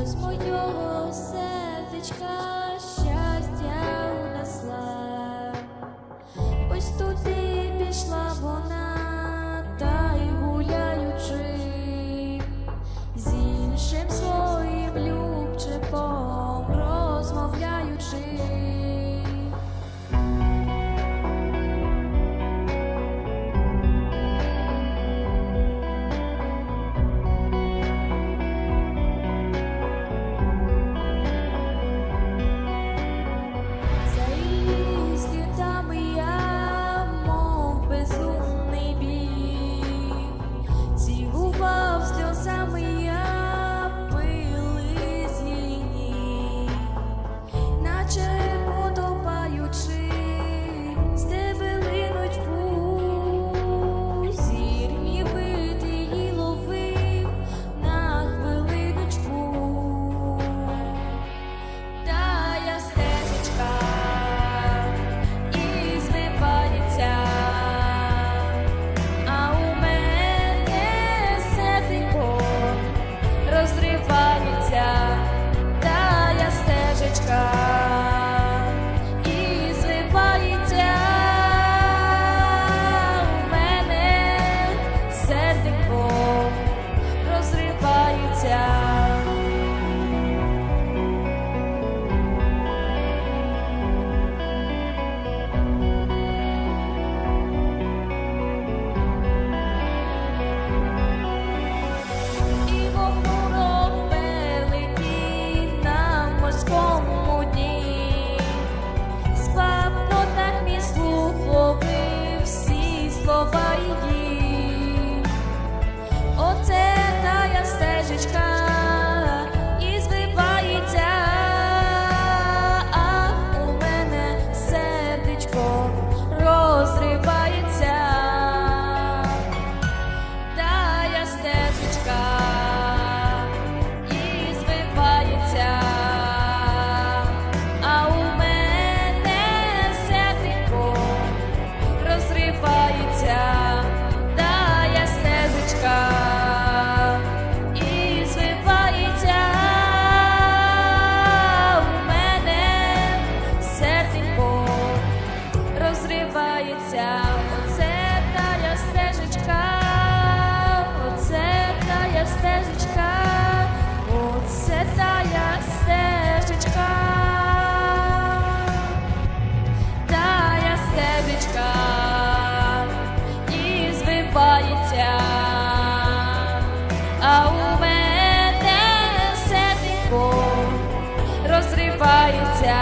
що з мого щастя унесла. Ось тут. Розривається, оце тая стежечка, оце тая стежечка, оце тая стежечка, тая стежечка і звивається, а у мене серденько розривається,